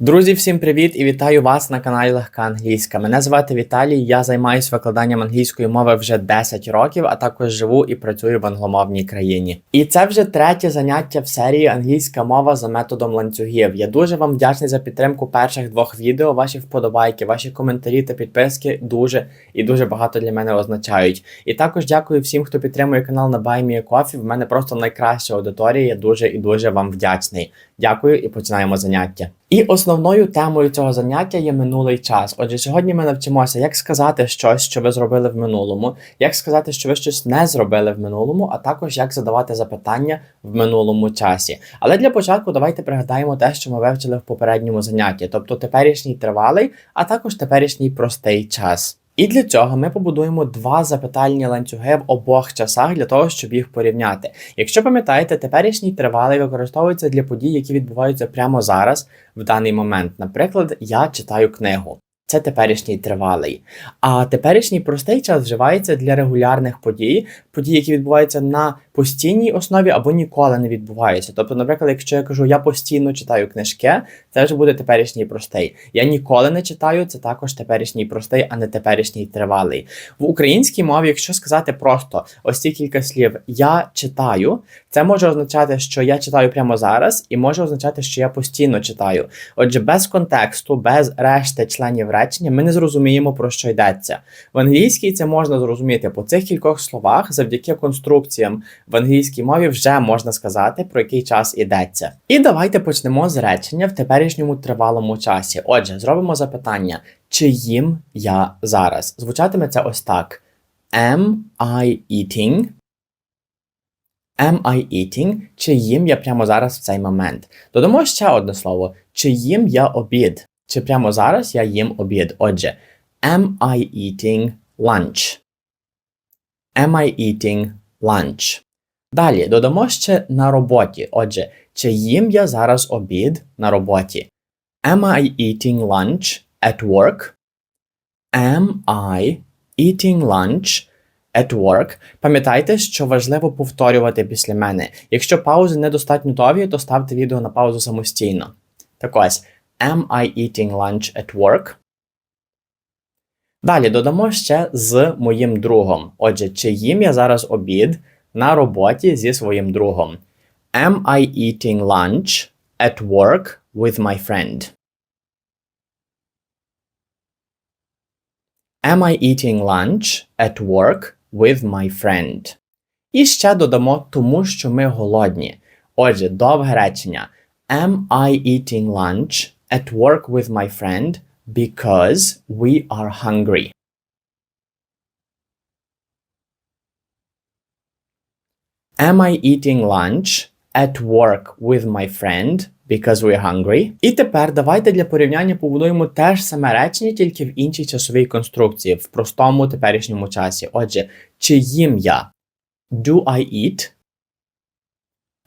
Друзі, всім привіт і вітаю вас на каналі Легка Англійська. Мене звати Віталій, я займаюся викладанням англійської мови вже 10 років, а також живу і працюю в англомовній країні. І це вже третє заняття в серії англійська мова за методом ланцюгів. Я дуже вам вдячний за підтримку перших двох відео. Ваші вподобайки, ваші коментарі та підписки дуже і дуже багато для мене означають. І також дякую всім, хто підтримує канал на BuyMeACoffee. В мене просто найкраща аудиторія. Я дуже і дуже вам вдячний. Дякую і починаємо заняття. І основною темою цього заняття є минулий час. Отже, сьогодні ми навчимося, як сказати щось, що ви зробили в минулому, як сказати, що ви щось не зробили в минулому, а також як задавати запитання в минулому часі. Але для початку давайте пригадаємо те, що ми вивчили в попередньому занятті, тобто теперішній тривалий, а також теперішній простий час. І для цього ми побудуємо два запитальні ланцюги в обох часах для того, щоб їх порівняти. Якщо пам'ятаєте, теперішній тривалий використовується для подій, які відбуваються прямо зараз, в даний момент. Наприклад, я читаю книгу. Це теперішній тривалий. А теперішній простий час вживається для регулярних подій, подій, які відбуваються на постійній основі або ніколи не відбуваються. Тобто, наприклад, якщо я кажу, я постійно читаю книжки, це вже буде теперішній простий. Я ніколи не читаю, це також теперішній простий, а не теперішній тривалий. В українській мові, якщо сказати просто ось ці кілька слів я читаю, це може означати, що я читаю прямо зараз, і може означати, що я постійно читаю. Отже, без контексту, без решти членів речення, ми не зрозуміємо, про що йдеться. В англійській це можна зрозуміти по цих кількох словах завдяки конструкціям в англійській мові вже можна сказати, про який час йдеться. І давайте почнемо з речення в теперішньому тривалому часі. Отже, зробимо запитання: чи їм я зараз? Звучатиме це ось так: Am I eating? Am I eating? Чи їм я прямо зараз в цей момент? Додамо ще одне слово: чи їм я обід? Чи прямо зараз я їм обід? Отже, am I eating lunch? Am I eating lunch? Далі додамо ще на роботі. Отже, чи їм я зараз обід на роботі? Am I eating lunch at work? Am I eating lunch at work? Пам'ятайте, що важливо повторювати після мене. Якщо паузи недостатньо довгі, то ставте відео на паузу самостійно. Так ось, Am I eating lunch at work? Далі додамо ще з моїм другом. Отже, чи їм я зараз обід на роботі зі своїм другом? Am I eating lunch at work with my friend? Am I eating lunch at work with my friend? І ще додамо тому, що ми голодні. Отже, довге речення. Am I eating lunch at work with my friend because we are hungry? Am I eating lunch at work with my friend because we're hungry? І тепер давайте для порівняння побудуємо те ж саме речення, тільки в іншій часовій конструкції, в простому теперішньому часі. Отже, чи їм я? Do I eat?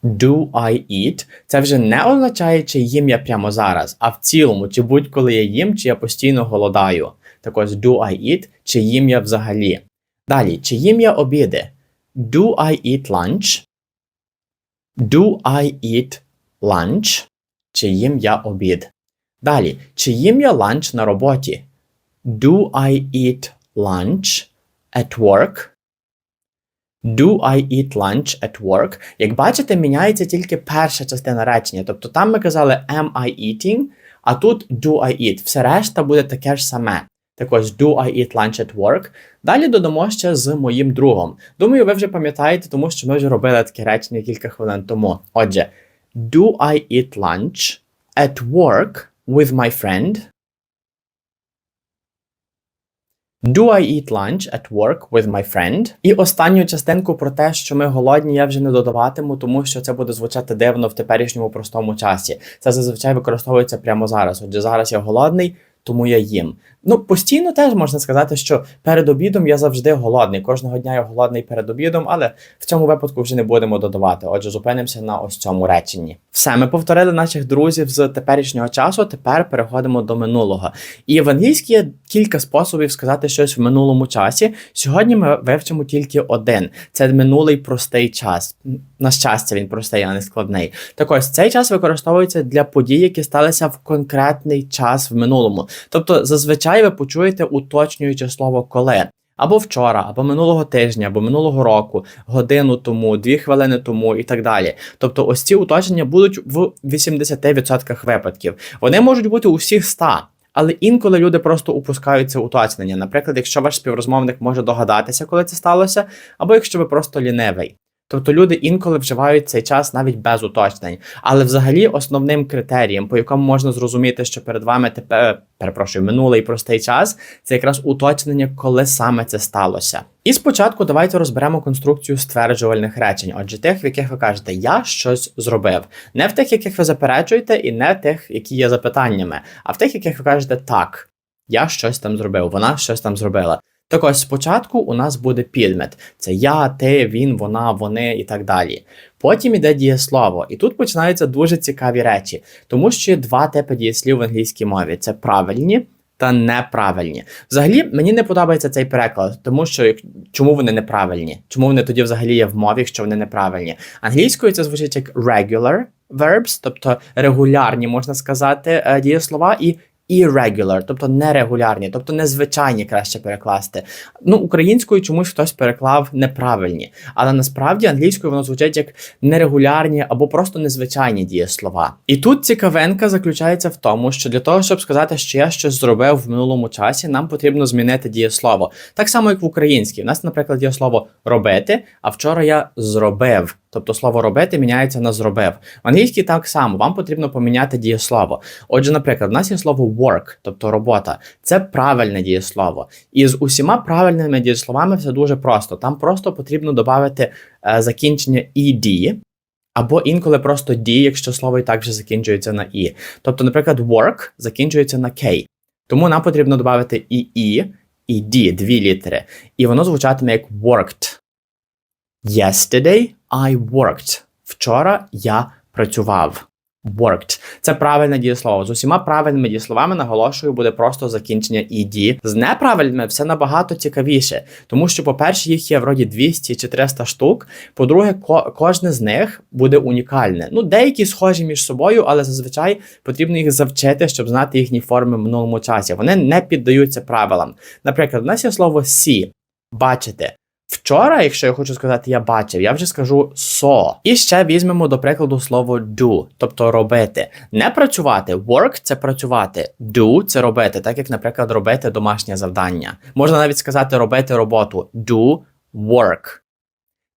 Do I eat? Це вже не означає, чи їм я прямо зараз, а в цілому, чи будь-коли я їм, чи я постійно голодаю. Так ось do I eat, чи їм я взагалі. Далі, чи їм я обіди? Do I eat lunch? Do I eat lunch? Чи їм я обід? Далі, чи їм я ланч на роботі? Do I eat lunch at work? Do I eat lunch at work? Як бачите, міняється тільки перша частина речення. Тобто там ми казали am I eating, а тут do I eat. Все решта буде таке ж саме. Так ось do I eat lunch at work. Далі додамо ще з моїм другом. Думаю, ви вже пам'ятаєте, тому що ми вже робили таке речення кілька хвилин тому. Отже, do I eat lunch at work with my friend? Do I eat lunch at work with my friend? І останню частинку про те, що ми голодні, я вже не додаватиму, тому що це буде звучати дивно в теперішньому простому часі. Це зазвичай використовується прямо зараз. Отже, зараз я голодний, тому я їм. Ну, постійно теж можна сказати, що перед обідом я завжди голодний. Кожного дня я голодний перед обідом, але в цьому випадку вже не будемо додавати. Отже, зупинимося на ось цьому реченні. Все, ми повторили наших друзів з теперішнього часу. Тепер переходимо до минулого. І в англійській є кілька способів сказати щось в минулому часі. Сьогодні ми вивчимо тільки один: це минулий простий час. На щастя, він простий, а не складний. Так ось цей час використовується для подій, які сталися в конкретний час в минулому. Тобто, зазвичай ви почуєте уточнююче слово коли. Або вчора, або минулого тижня, або минулого року, годину тому, дві хвилини тому і так далі. Тобто, ось ці уточнення будуть в 80% випадків. Вони можуть бути у всіх 100%. Але інколи люди просто упускають це уточнення. Наприклад, якщо ваш співрозмовник може догадатися, коли це сталося, або якщо ви просто лінивий. Тобто люди інколи вживають цей час навіть без уточнень. Але взагалі основним критерієм, по якому можна зрозуміти, що перед вами тепер перепрошую, минулий простий час, це якраз уточнення, коли саме це сталося. І спочатку давайте розберемо конструкцію стверджувальних речень, отже, тих, в яких ви кажете Я щось зробив. Не в тих, яких ви заперечуєте, і не тих, які є запитаннями, а в тих, яких ви кажете так, я щось там зробив, вона щось там зробила. Так ось спочатку у нас буде підмет. Це я, ти, він, вона, вони і так далі. Потім іде дієслово, і тут починаються дуже цікаві речі, тому що є два типи дієслів в англійській мові: це правильні. Та неправильні. Взагалі, мені не подобається цей переклад, тому що чому вони неправильні? Чому вони тоді взагалі є в мові, якщо вони неправильні? Англійською це звучить як regular verbs, тобто регулярні, можна сказати, е, дієслова, і irregular, тобто нерегулярні, тобто незвичайні краще перекласти. Ну, українською чомусь хтось переклав неправильні, але насправді англійською воно звучить як нерегулярні або просто незвичайні дієслова. І тут цікавенка заключається в тому, що для того, щоб сказати, що я щось зробив в минулому часі, нам потрібно змінити дієслово. Так само, як в українській. У нас, наприклад, є слово робити, а вчора я зробив. Тобто слово робити міняється на зробив. В англійській так само, вам потрібно поміняти дієслово. Отже, наприклад, у нас є слово work, тобто робота. Це правильне дієслово. І з усіма правильними дієсловами все дуже просто. Там просто потрібно додати е, закінчення ed, або інколи просто d, якщо слово і так вже закінчується на і. Тобто, наприклад, work закінчується на k. Тому нам потрібно додати і і, і d, дві літери. І воно звучатиме як worked. Yesterday I worked. Вчора я працював. Worked. Це правильне дієслово. З усіма правильними дієсловами, наголошую, буде просто закінчення «ed». З неправильними все набагато цікавіше, тому що, по-перше, їх є вроді 200 чи 300 штук. По-друге, ко кожне з них буде унікальне. Ну, деякі схожі між собою, але зазвичай потрібно їх завчити, щоб знати їхні форми в минулому часі. Вони не піддаються правилам. Наприклад, у нас є слово «see» – бачити. Вчора, якщо я хочу сказати, я бачив, я вже скажу so. І ще візьмемо до прикладу слово do, тобто робити. Не працювати. Work це працювати. Do це робити, так як, наприклад, робити домашнє завдання. Можна навіть сказати робити роботу. Do work.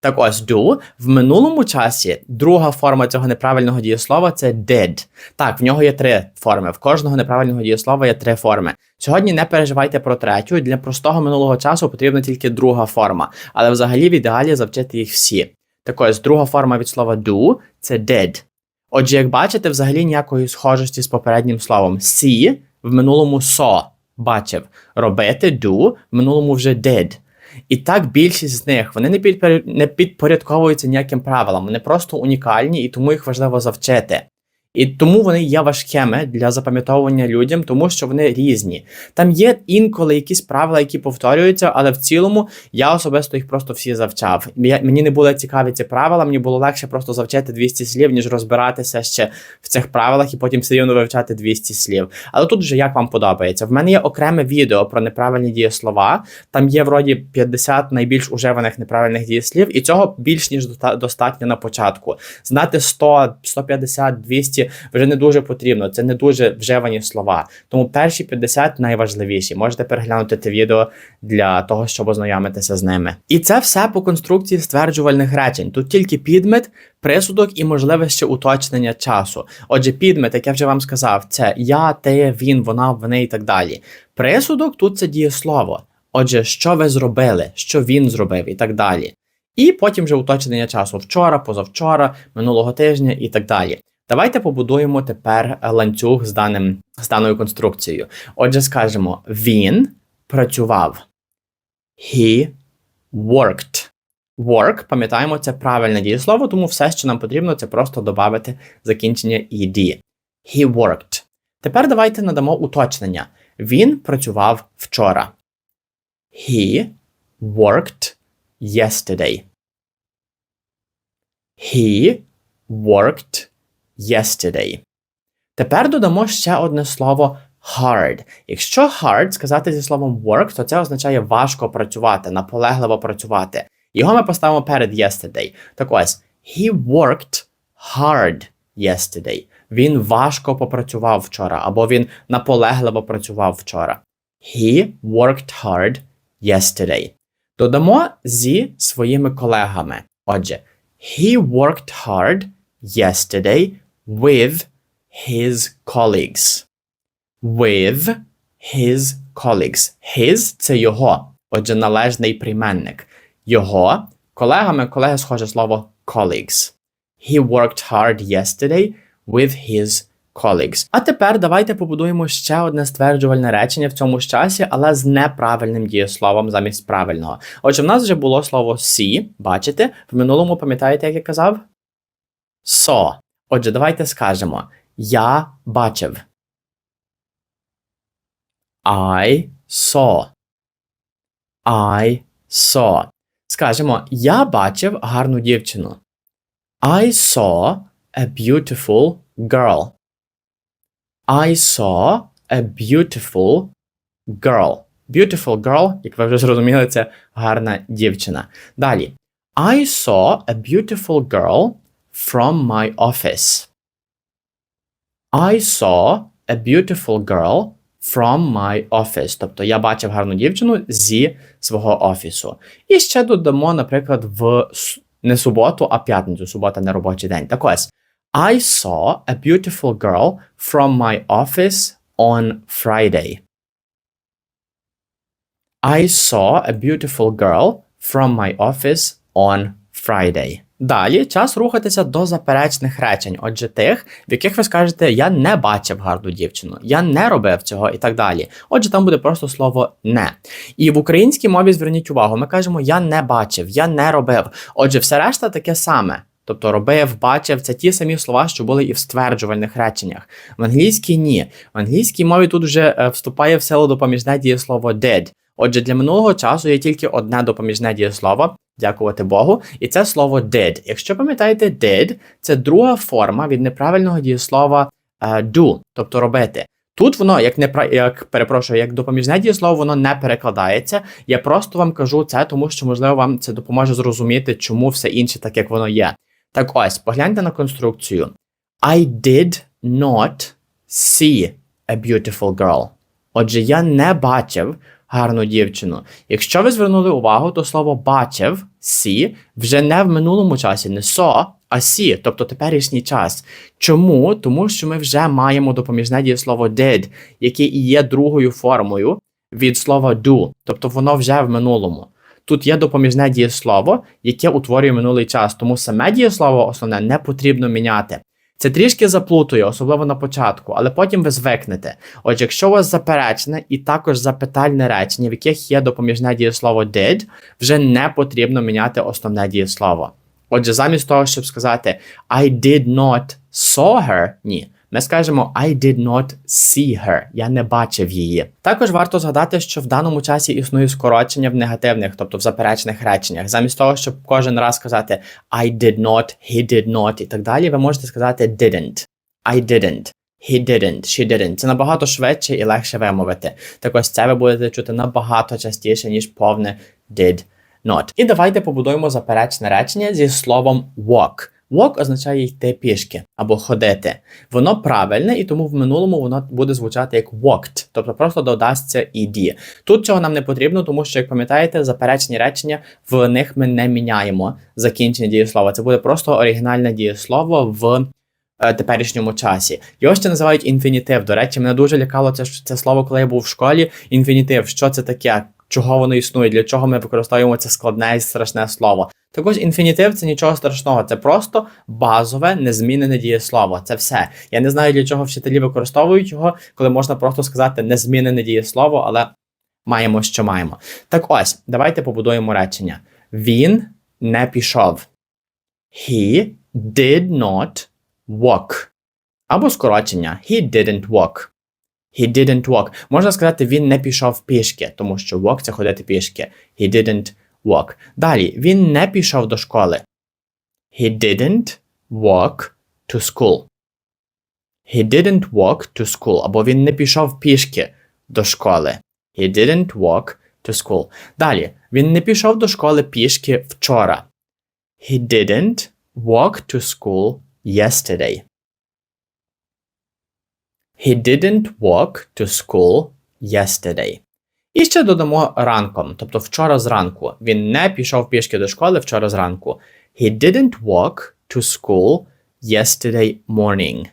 Так ось do в минулому часі друга форма цього неправильного дієслова це did. Так, в нього є три форми. В кожного неправильного дієслова є три форми. Сьогодні не переживайте про третю. Для простого минулого часу потрібна тільки друга форма, але взагалі в ідеалі завчити їх всі. Так ось друга форма від слова do це did. Отже, як бачите, взагалі ніякої схожості з попереднім словом. See в минулому saw, бачив. Робити do в минулому вже did. І так більшість з них вони не не підпорядковуються ніяким правилам, вони просто унікальні і тому їх важливо завчити. І тому вони є важкими для запам'ятовування людям, тому що вони різні. Там є інколи якісь правила, які повторюються, але в цілому я особисто їх просто всі завчав. Я, мені не були цікаві ці правила, мені було легше просто завчати 200 слів, ніж розбиратися ще в цих правилах і потім все рівно вивчати 200 слів. Але тут вже як вам подобається. В мене є окреме відео про неправильні дієслова. Там є вроді 50 найбільш уживаних неправильних дієслів, і цього більш ніж достатньо на початку. Знати 100, 150, 200 вже не дуже потрібно. Це не дуже вживані слова. Тому перші 50 найважливіші. Можете переглянути це відео для того, щоб ознайомитися з ними. І це все по конструкції стверджувальних речень. Тут тільки підмет, присудок і можливе ще уточнення часу. Отже, підмет, як я вже вам сказав, це я, ти, він, вона, вони і так далі. Присудок тут це дієслово. Отже, що ви зробили, що він зробив і так далі. І потім вже уточнення часу вчора, позавчора, минулого тижня і так далі. Давайте побудуємо тепер ланцюг з, даним, з даною конструкцією. Отже, скажемо: він працював. He worked. Work, пам'ятаємо, це правильне дієслово, тому все, що нам потрібно, це просто додати закінчення ed. He worked. Тепер давайте надамо уточнення. Він працював вчора. He worked yesterday. He worked yesterday. Тепер додамо ще одне слово hard. Якщо hard сказати зі словом work, то це означає важко працювати, наполегливо працювати. Його ми поставимо перед yesterday. Так ось, he worked hard yesterday. Він важко попрацював вчора, або він наполегливо працював вчора. He worked hard yesterday. Додамо зі своїми колегами. Отже, he worked hard yesterday with his colleagues. With his colleagues. His це його. Отже, належний прийменник. Його колегами, колеги схоже слово colleagues. He worked hard yesterday with his colleagues. А тепер давайте побудуємо ще одне стверджувальне речення в цьому ж часі, але з неправильним дієсловом замість правильного. Отже, в нас вже було слово see, бачите? В минулому пам'ятаєте, як я казав? Saw. Отже, давайте скажемо: Я бачив. I saw. I saw. Скажемо, я бачив гарну дівчину. I saw a beautiful girl. I saw a beautiful girl. Beautiful girl, як ви вже зрозуміли, це гарна дівчина. Далі. I saw a beautiful girl from my office. I saw a beautiful girl from my office. Тобто я бачив гарну дівчину зі свого офісу. І ще додамо, наприклад, в не суботу, а п'ятницю. Субота не робочий день. Так ось. I saw a beautiful girl from my office on Friday. I saw a beautiful girl from my office on Friday. Далі час рухатися до заперечних речень, отже, тих, в яких ви скажете Я не бачив гарну дівчину, я не робив цього і так далі. Отже, там буде просто слово не. І в українській мові зверніть увагу, ми кажемо Я не бачив, я не робив. Отже, все решта таке саме. Тобто робив, бачив, це ті самі слова, що були і в стверджувальних реченнях. В англійській ні. В англійській мові тут вже е, вступає в силу допоміжне дієслово did. Отже, для минулого часу є тільки одне допоміжне дієслово, дякувати Богу, і це слово did. Якщо пам'ятаєте, did це друга форма від неправильного дієслова uh, do, тобто робити. Тут воно, як не як перепрошую, як допоміжне дієслово, воно не перекладається. Я просто вам кажу це, тому що, можливо, вам це допоможе зрозуміти, чому все інше так, як воно є. Так ось, погляньте на конструкцію. I did not see a beautiful girl. Отже, я не бачив гарну дівчину. Якщо ви звернули увагу, то слово бачив see вже не в минулому часі, не saw, а see, тобто теперішній час. Чому? Тому що ми вже маємо допоміжне дієслово did, яке і є другою формою від слова do, тобто воно вже в минулому. Тут є допоміжне дієслово, яке утворює минулий час, тому саме дієслово основне не потрібно міняти. Це трішки заплутує, особливо на початку, але потім ви звикнете. Отже, якщо у вас заперечне і також запитальне речення, в яких є допоміжне дієслово did, вже не потрібно міняти основне дієслово. Отже, замість того, щоб сказати I did not saw her, ні. Ми скажемо I did not see her. Я не бачив її. Також варто згадати, що в даному часі існує скорочення в негативних, тобто в заперечних реченнях. Замість того, щоб кожен раз сказати I did not, he did not і так далі, ви можете сказати didn't. I didn't. He didn't, she didn't. Це набагато швидше і легше вимовити. Так ось це ви будете чути набагато частіше, ніж повне did not. І давайте побудуємо заперечне речення зі словом walk. Walk означає йти пішки або ходити. Воно правильне, і тому в минулому воно буде звучати як walked, тобто просто додасться ed. Тут цього нам не потрібно, тому що, як пам'ятаєте, заперечні речення в них ми не міняємо закінчення дієслова. Це буде просто оригінальне дієслово в. Е, теперішньому часі. Його ще називають інфінітив. До речі, мене дуже лякало це це слово, коли я був в школі. Інфінітив, що це таке? Чого воно існує, для чого ми використовуємо це складне і страшне слово. Також інфінітив це нічого страшного, це просто базове незмінене дієслово. Це все. Я не знаю, для чого вчителі використовують його, коли можна просто сказати незмінене дієслово, але маємо, що маємо. Так ось, давайте побудуємо речення. Він не пішов. He did not walk. Або скорочення. He didn't walk. He didn't walk. Можна сказати, він не пішов пішки, тому що walk – це ходити пішки. He didn't walk. Далі, він не пішов до школи. He didn't walk to school. He didn't walk to school. Або він не пішов пішки до школи. He didn't walk to school. Далі, він не пішов до школи пішки вчора. He didn't walk to school yesterday. He didn't walk to school yesterday. І ще додамо ранком, тобто вчора зранку. Він не пішов пішки до школи вчора зранку. He didn't walk to school yesterday morning.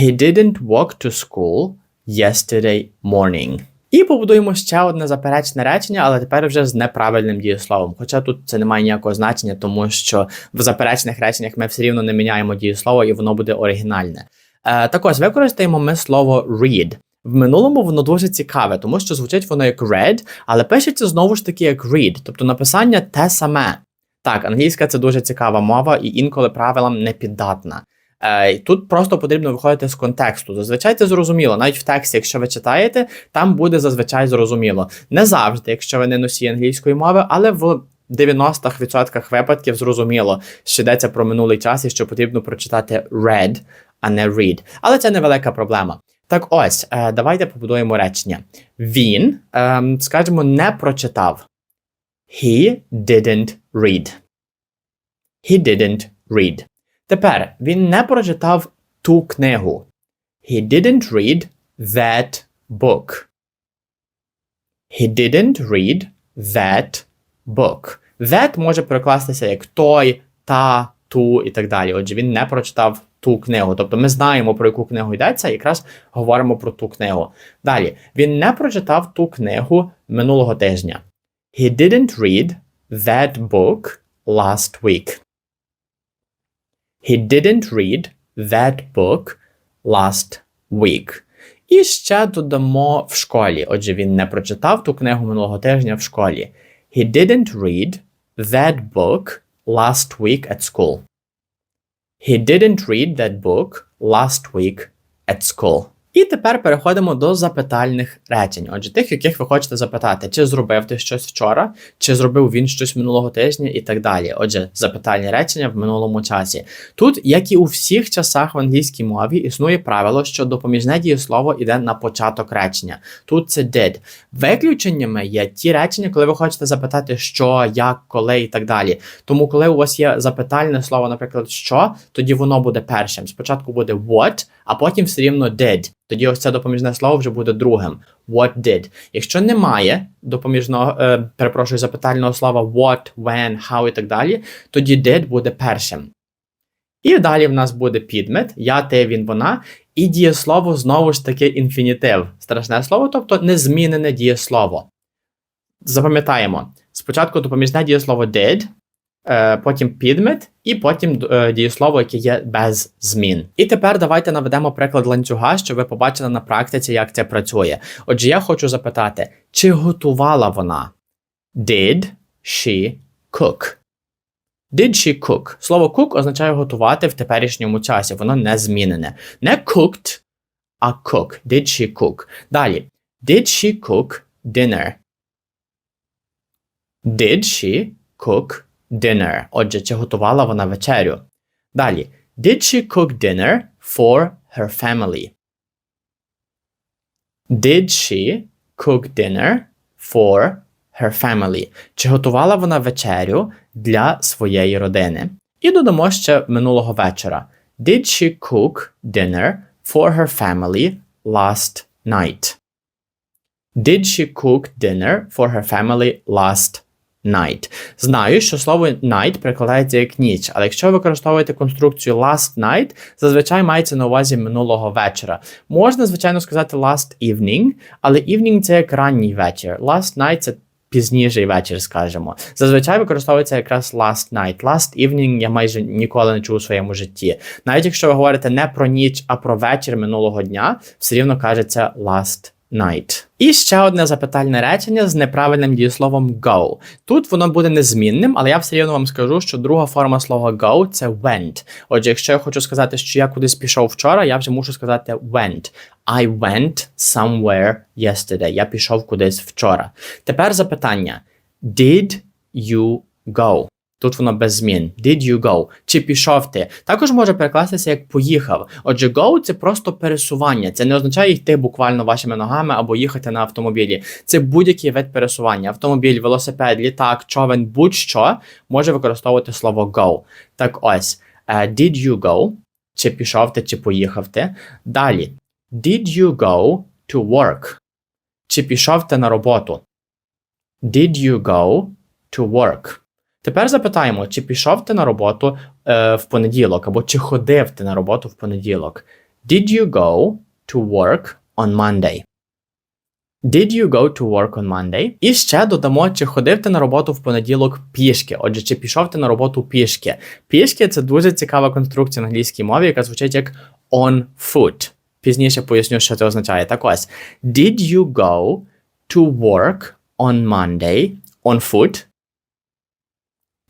He didn't walk to school yesterday morning. І побудуємо ще одне заперечне речення, але тепер вже з неправильним дієсловом. Хоча тут це не має ніякого значення, тому що в заперечних реченнях ми все рівно не міняємо дієслово і воно буде оригінальне. Е, так ось використаємо ми слово read. В минулому воно дуже цікаве, тому що звучить воно як read, але пишеться знову ж таки як read, тобто написання те саме. Так, англійська це дуже цікава мова і інколи правилам не піддатна. Е, Тут просто потрібно виходити з контексту. Зазвичай це зрозуміло. Навіть в тексті, якщо ви читаєте, там буде зазвичай зрозуміло. Не завжди, якщо ви не носі англійської мови, але в 90% випадків зрозуміло, що йдеться про минулий час і що потрібно прочитати read, а не read. Але це невелика проблема. Так ось, е, давайте побудуємо речення. Він, ем, скажімо, не прочитав. He didn't read. He didn't read. Тепер він не прочитав ту книгу. He didn't read that book. He didn't read that book. That може перекластися як той, та, ту і так далі. Отже, він не прочитав ту книгу. Тобто ми знаємо, про яку книгу йдеться, і якраз говоримо про ту книгу. Далі, він не прочитав ту книгу минулого тижня. He didn't read that book last week. He didn't read that book last week. І ще додамо в школі. Отже, він не прочитав ту книгу минулого тижня в школі. He didn't read that book last week at school. He didn't read that book last week at school. І тепер переходимо до запитальних речень. Отже, тих, яких ви хочете запитати, чи зробив ти щось вчора, чи зробив він щось минулого тижня і так далі. Отже, запитальні речення в минулому часі. Тут, як і у всіх часах в англійській мові, існує правило, що допоміжне дієслово йде на початок речення. Тут це did. Виключеннями є ті речення, коли ви хочете запитати, що, як, коли і так далі. Тому, коли у вас є запитальне слово, наприклад, що, тоді воно буде першим. Спочатку буде what, а потім все рівно did. Тоді ось це допоміжне слово вже буде другим. What did. Якщо немає допоміжного, е, перепрошую, запитального слова what, when, how і так далі, тоді did буде першим. І далі в нас буде підмет, я, ти, він, вона, і дієслово знову ж таки інфінітив. Страшне слово, тобто незмінене дієслово. Запам'ятаємо, спочатку допоміжне дієслово did, потім підмет, і потім е, дієслово, яке є без змін. І тепер давайте наведемо приклад ланцюга, щоб ви побачили на практиці, як це працює. Отже, я хочу запитати, чи готувала вона? Did she cook? Did she cook? Слово cook означає готувати в теперішньому часі, воно не змінене. Не cooked, а cook. Did she cook? Далі. Did she cook dinner? Did she cook dinner. Отже, чи готувала вона вечерю? Далі. Did she cook dinner for her family? Did she cook dinner for her family? Чи готувала вона вечерю для своєї родини? І додамо ще минулого вечора. Did she cook dinner for her family last night? Did she cook dinner for her family last night. Знаю, що слово night перекладається як ніч, але якщо ви використовуєте конструкцію last night, зазвичай мається на увазі минулого вечора. Можна, звичайно, сказати last evening, але evening це як ранній вечір. Last night це пізніший вечір, скажімо. Зазвичай використовується якраз last night. Last evening я майже ніколи не чув у своєму житті. Навіть якщо ви говорите не про ніч, а про вечір минулого дня, все рівно кажеться last night. І ще одне запитальне речення з неправильним дієсловом go. Тут воно буде незмінним, але я все рівно вам скажу, що друга форма слова go це went. Отже, якщо я хочу сказати, що я кудись пішов вчора, я вже мушу сказати went. I went somewhere yesterday. Я пішов кудись вчора. Тепер запитання: Did you go? Тут воно без змін. Did you go? Чи пішов ти? Також може перекластися як поїхав. Отже, go це просто пересування. Це не означає йти буквально вашими ногами або їхати на автомобілі. Це будь-який вид пересування. Автомобіль, велосипед, літак, човен, будь-що може використовувати слово go. Так ось, е, did you go? Чи пішов ти, чи поїхав ти? Далі. Did you go to work? Чи пішов ти на роботу? Did you go to work? Тепер запитаємо, чи пішов ти на роботу е, в понеділок, або чи ходив ти на роботу в понеділок. Did you go to work on Monday? Did you go to work on Monday? І ще додамо, чи ходив ти на роботу в понеділок пішки. Отже, чи пішов ти на роботу пішки? Пішки це дуже цікава конструкція на англійській мові, яка звучить як on foot. Пізніше поясню, що це означає. Так ось, did you go to work on Monday on foot?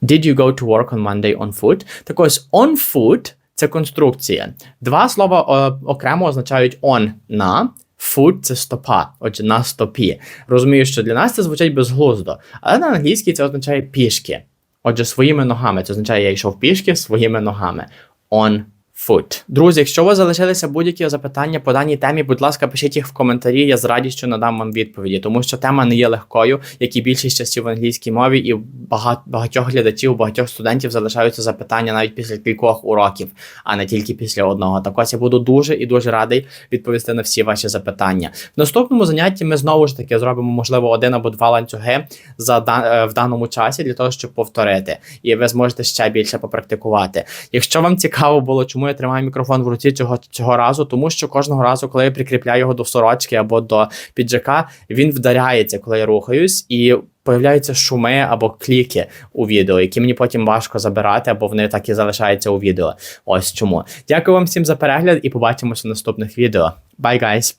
Did you go to work on Monday on foot? Так ось on foot це конструкція. Два слова о, окремо означають on на. Foot – це стопа, отже, на стопі. Розумію, що для нас це звучить безглуздо, але на англійській це означає пішки. Отже, своїми ногами. Це означає, я йшов пішки своїми ногами. On foot. Друзі, якщо у вас залишилися будь-які запитання по даній темі, будь ласка, пишіть їх в коментарі, я з радістю надам вам відповіді, тому що тема не є легкою, як і більшість часів в англійській мові, і багатьох глядачів, багатьох студентів залишаються запитання навіть після кількох уроків, а не тільки після одного. Так ось я буду дуже і дуже радий відповісти на всі ваші запитання. В наступному занятті ми знову ж таки зробимо, можливо, один або два ланцюги за е, в даному часі для того, щоб повторити, і ви зможете ще більше попрактикувати. Якщо вам цікаво було, чому я тримаю мікрофон в руці цього, цього разу, тому що кожного разу, коли я прикріпляю його до сорочки або до піджака, він вдаряється, коли я рухаюсь, і появляються шуми або кліки у відео, які мені потім важко забирати, або вони так і залишаються у відео. Ось чому. Дякую вам всім за перегляд і побачимося в наступних відео. Bye, guys!